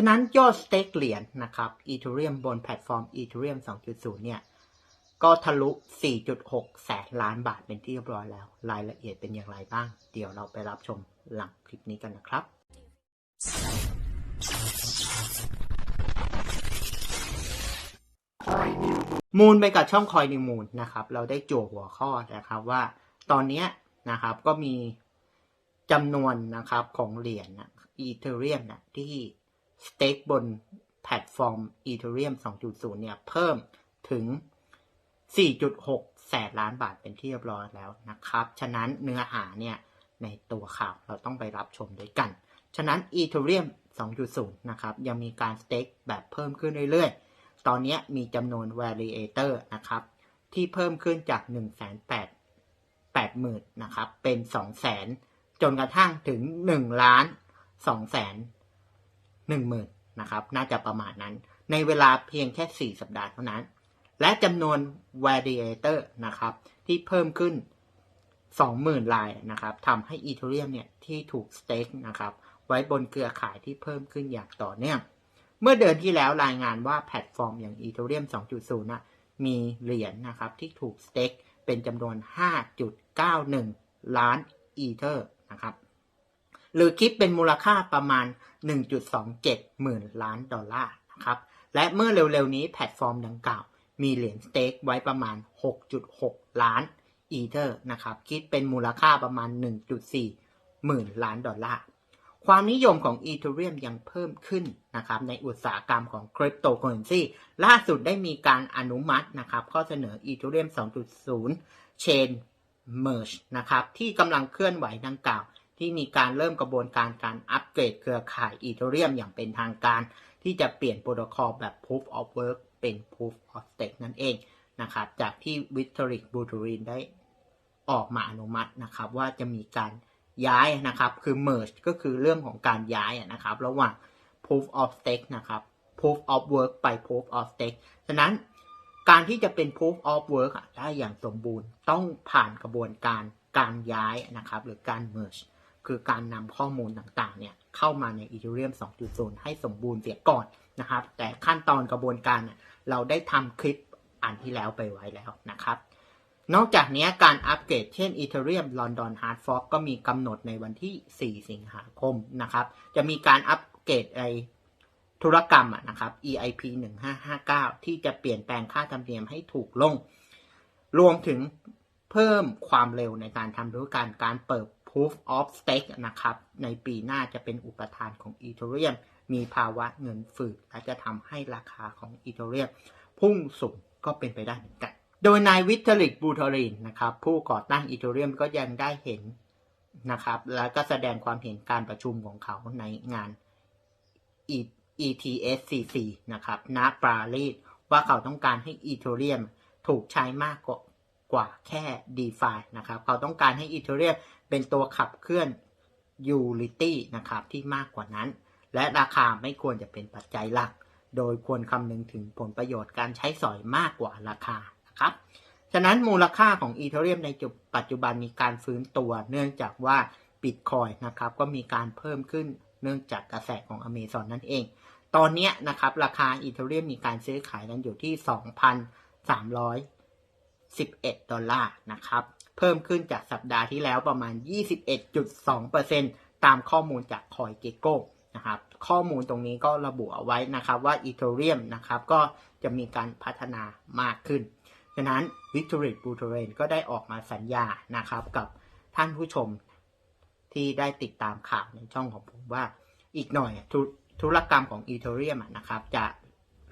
ฉะนั้นยอดสเต็กเหรียญนะครับอีเทเรียมบนแพลตฟอร์มอีเทเรียม2.0 เนี่ย ก็ทะลุ 4.6 แสนล้านบาทเป็นที่เรียบร้อยแล้ว รายละเอียดเป็นอย่างไรบ้าง เดี๋ยวเราไปรับชมหลังคลิปนี้กันนะครับ มูลไปกับช่องคอยนิวมูลนะครับ เราได้โจวหัวข้อนะครับว่าตอนนี้นะครับก็มีจำนวนนะครับของเหรียญนะอีเทเรียมนะที่ สเต็กบนแพลตฟอร์มอีเทเรียม2.0 เนี่ย เพิ่มถึง 4.6 แสนล้านบาทเป็นที่เรียบร้อยแล้วนะครับ ฉะนั้นเนื้อหาเนี่ย ในตัวข่าวเราต้องไปรับชมด้วยกัน ฉะนั้น Ethereum 2.0 นะครับ ยังมีการสเต็กแบบเพิ่มขึ้นเรื่อยๆ ตอนนี้มีจำนวน validator นะครับ ที่เพิ่มขึ้นจาก 1 8 0 0 0 0 นะครับ เป็น 2 0 0 0 0 0 จนกระทั่งถึง 1 ล้าน2แสน 1หมื่นนะครับน่าจะประมาณนั้น ในเวลาเพียงแค่ 4 สัปดาห์เท่านั้น และจำนวน validator นะครับที่เพิ่มขึ้น 20,000 ลายนะครับทำให้ Ethereum เนี่ยที่ถูกสเต็กนะครับไว้บนเครือข่ายที่เพิ่มขึ้นอย่างต่อเนื่องเมื่อเดือนที่แล้วรายงานว่าแพลตฟอร์มอย่าง Ethereum 2.0 นะมีเหรียญนนะครับที่ถูกสเต็กเป็นจำนวน 5.91 ล้านอีเทอร์นะครับ หรือคิดเป็นมูลค่าประมาณ 1.27 หมื่นล้านดอลลาร์นะครับและเมื่อเร็วๆนี้แพลตฟอร์มดังกล่าว มีเหรียญสเต็กไว้ประมาณ 6.6 ล้านอีเทอร์นะครับคิดเป็นมูลค่าประมาณ 1.4 หมื่นล้านดอลลาร์ความนิยมของ Ethereum ยังเพิ่มขึ้นนะครับในอุตสาหกรรมของคริปโตเคอเรนซีล่าสุดได้มีการอนุมัตินะครับข้อเสนอ Ethereum 2.0 Chain Merge นะครับที่กำลังเคลื่อนไหวดังกล่าว ที่มีการเริ่มกระบวนการการอัปเกรดเครือข่าย Ethereum อย่างเป็นทางการ ที่จะเปลี่ยนโปรโตคอลแบบ Proof of Work เป็น Proof of Stake นั่นเองนะครับจากที่ Vitalik Buterin ได้ออกมาอนุมัตินะครับว่าจะมีการย้ายนะครับคือ merge ก็คือเรื่องของการย้ายนะครับระหว่าง proof of stake นะครับ proof of work ไป proof of stake ฉะนั้นการที่จะเป็น proof of work ได้อย่างสมบูรณ์ต้องผ่านกระบวนการการย้ายนะครับหรือการ merge คือการนำข้อมูลต่างๆเนี่ยเข้ามาใน Ethereum 2.0 ให้สมบูรณ์เสียก่อนนะครับ แต่ขั้นตอนกระบวนการเราได้ทำคลิปอันที่แล้วไปไว้แล้วนะครับ นอกจากนี้การอัปเกรดเช่น Ethereum London Hard Fork ก็มีกำหนดในวันที่ 4 สิงหาคมนะครับ จะมีการอัปเกรดไอธุรกรรมนะครับ EIP 1559 ที่จะเปลี่ยนแปลงค่าธรรมเนียมให้ถูกลง รวมถึงเพิ่มความเร็วในการทำธุรการการเปิด Proof of Stake นะครับ ในปีหน้าจะเป็นอุปทานของ Ethereum มีภาวะเงินฝืดและจะทำให้ราคาของ Ethereum พุ่งสูงก็เป็นไปได้เหมือนกัน โดยนายวิทลิกบูทอรินนะครับ ผู้ก่อตั้งอีเทเรียมก็ยังได้เห็นนะครับ แล้วก็แสดงความเห็นการประชุมของเขาในงาน ETSCC นะครับณปารีสว่าเขาต้องการให้อีเทเรียมถูกใช้มากกว่า กว่าแค่ DeFi นะครับเขาต้องการให้อีเทเรียมเป็นตัวขับเคลื่อน Utility นะครับที่มากกว่านั้น และราคาไม่ควรจะเป็นปัจจัยหลัก โดยควรคำนึงถึงผลประโยชน์การใช้สอยมากกว่าราคานะครับฉะนั้นมูลค่าของอีเทเรียมในจุดปัจจุบันมีการฟื้นตัวเนื่องจากว่าบิตคอยนะครับก็มีการเพิ่มขึ้นเนื่องจากกระแสของอเมซอนนั่นเอง ตอนนี้นะครับราคาอีเทเรียมมีการซื้อขายกันอยู่ที่ 11 ดอลลาร์นะครับ เพิ่มขึ้นจากสัปดาห์ที่แล้วประมาณ 21.2%ตามข้อมูลจากคอยเกโก้นะครับข้อมูลตรงนี้ก็ระบุเอาไว้นะครับว่าอีเทเรียมนะครับก็จะมีการพัฒนามากขึ้นฉะนั้นวิกตอรีบูเทเรนก็ได้ออกมาสัญญานะครับกับท่านผู้ชมที่ได้ติดตามข่าวในช่องของผมว่าอีกหน่อยธุธุรกรรมของอีเทเรียมนะครับจะ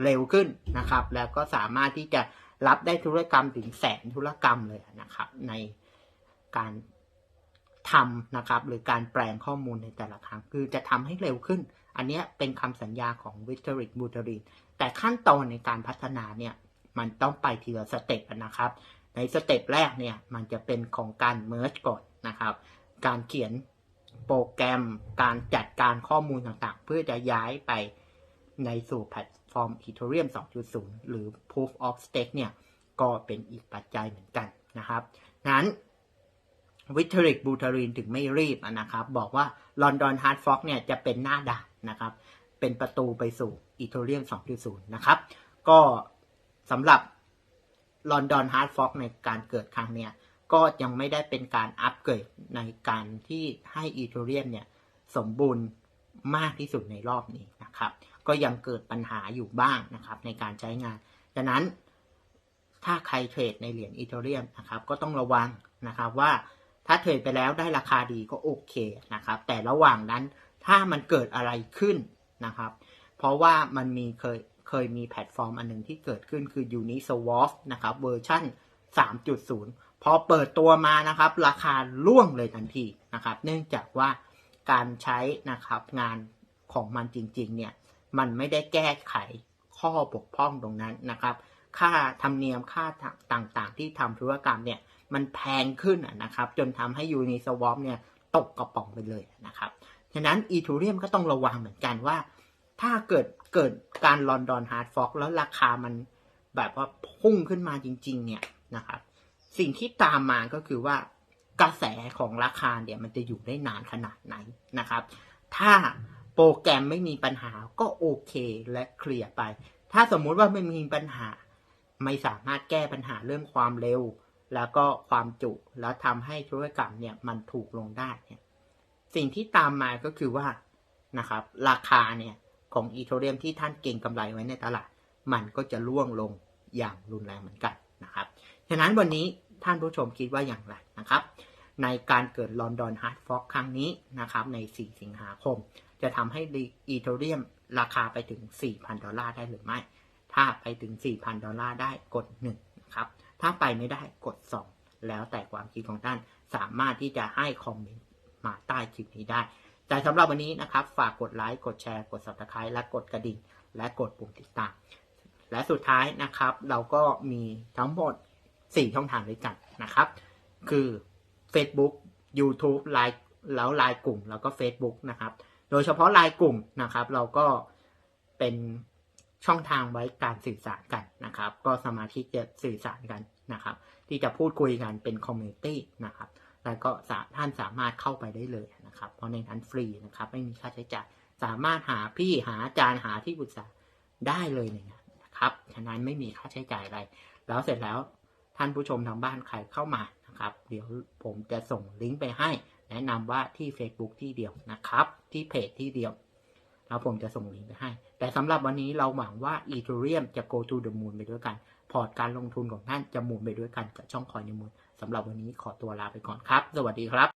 เร็วขึ้นนะครับ แล้วก็สามารถที่จะ รับได้ธุรกรรมถึงแสนธุรกรรมเลยนะครับในการทำนะครับ หรือการแปลงข้อมูลในแต่ละครั้ง คือจะทำให้เร็วขึ้น อันนี้เป็นคำสัญญาของวิตอริกบูเทรินแต่ขั้นตอนในการพัฒนาเนี่ยมันต้องไปทีละสเต็ปนะครับ ในสเต็ปแรกเนี่ยมันจะเป็นของการเมิร์จก่อนนะครับ การเขียนโปรแกรมการจัดการข้อมูลต่างๆ เพื่อจะย้ายไปในสู่แพลต อร์ม Ethereum 2.0 หรือ Proof of Stake เนี่ย ก็เป็นอีกปัจจัยเหมือนกันนะครับนั้นวิทริกบูทารินถึงไม่รีบนะครับ บอกว่าลอนดอนฮาร์ดฟอกเนี่ยจะเป็นหน้าด่านนะครับ เป็นประตูไปสู่อีเทเรียม 2.0 นะครับ ก็สำหรับ London Hard Fork ในการเกิดครั้งเนี้ยก็ยังไม่ได้เป็นการอัปเกรดในการที่ให้อีเทเรียมเนี่ย สมบูรณ์มากที่สุดในรอบนี้นะครับ ก็ยังเกิดปัญหาอยู่บ้างนะครับในการใช้งาน ดังนั้นถ้าใครเทรดในเหรียญอีเทเรียมนะครับก็ต้องระวังนะครับว่าถ้าเทรดไปแล้วได้ราคาดีก็โอเคนะครับแต่ระหว่างนั้นถ้ามันเกิดอะไรขึ้นนะครับ เพราะว่ามันมีเคยเคยมีแพลตฟอร์มอันหนึ่งที่เกิดขึ้นคือ Uniswap นะครับเวอร์ชัน3.0 พอเปิดตัวมานะครับ ราคาล่วงเลยทันทีนะครับ เนื่องจากว่าการใช้นะครับงานของมันจริงๆเนี่ย มันไม่ได้แก้ไขข้อบกพร่องตรงนั้นนะครับ ค่าธรรมเนียมค่าต่างๆ ที่ทำธุรกรรมเนี่ยมันแพงขึ้นนะครับ จนทำให้ Uniswap เนี่ยตกกระป๋องไปเลยนะครับฉะนั้น e t h e r e u m ก็ต้องระวังเหมือนกันว่า ถ้าเกิดเกิดการลอนดอนฮาร์ดฟอกแล้วราคามันแบบว่าพุ่งขึ้นมาจริง ๆ เนี่ยนะครับ สิ่งที่ตามมาก็คือว่ากระแสของราคาเนี่ยมันจะอยู่ได้นานขนาดไหนนะครับ ถ้า โปรแกรมไม่มีปัญหาก็โอเคและเคลียร์ไป ถ้าสมมุติว่าไม่มีปัญหา ไม่สามารถแก้ปัญหาเรื่องความเร็ว แล้วก็ความจุ แล้วทำให้ธุรกรรมเนี่ยมันถูกลงได้เนี่ยสิ่งที่ตามมาก็คือว่านะครับ ราคาเนี่ยของอีโทเรียมที่ท่านเก่งกำไรไว้ในตลาด มันก็จะล่วงลงอย่างรุนแรงเหมือนกันนะครับฉะนั้นวันนี้ท่านผู้ชมคิดว่าอย่างไรนะครับ ในการเกิดลอนดอนฮาร์ดฟอกครั้งนี้นะครับใน 4 สิงหาคม จะทำให้อีโทเรียมราคาไปถึง 4,000 ดอลลาร์ได้หรือไม่ ถ้าไปถึง 4,000 ดอลลาร์ได้กด1นะครับ ถ้าไปไม่ได้กด 2 แล้วแต่ความคิดของท่านสามารถที่จะให้คอมเมนต์มาใต้คลิปนี้ได้ แต่สำหรับวันนี้นะครับ ฝากกดไลค์ กดแชร์ กด subscribe และกดกระดิ่ง และกดปุ่มติดตาม และสุดท้ายนะครับ เราก็มีทั้งหมด 4 ช่องทางด้วยกันนะครับ คือ Facebook YouTube ไลน์แล้วไลน์กลุ่มแล้วก็ Facebook นะครับ โดยเฉพาะไลน์กลุ่มนะครับ เราก็เป็นช่องทางไว้การสื่อสารกันนะครับ ก็สมาชิกจะสื่อสารกันนะครับ ที่จะพูดคุยกันเป็นคอมมูนิตี้นะครับแล้วก็ท่านสามารถเข้าไปได้เลยนะครับ เพราะในนั้นฟรีนะครับ ไม่มีค่าใช้จ่ายสามารถหาพี่หาอาจารย์หาที่ปรึกษาได้เลยในนั้นนะครับฉะนั้นไม่มีค่าใช้จ่ายอะไร แล้วเสร็จแล้วท่านผู้ชมทางบ้านใครเข้ามานะครับ เดี๋ยวผมจะส่งลิงก์ไปให้ แนะนำว่าที่ Facebook ที่เดียวนะครับ ที่เพจที่เดียวแล้วผมจะส่งลิงก์ไปให้ แต่สำหรับวันนี้เราหวังว่า Ethereum จะ go to the moon ไปด้วยกัน พอร์ตการลงทุนของท่านจะหมุนไปด้วยกันกับช่องคอยในมูลสำหรับวันนี้ขอตัวลาไปก่อนครับ สวัสดีครับ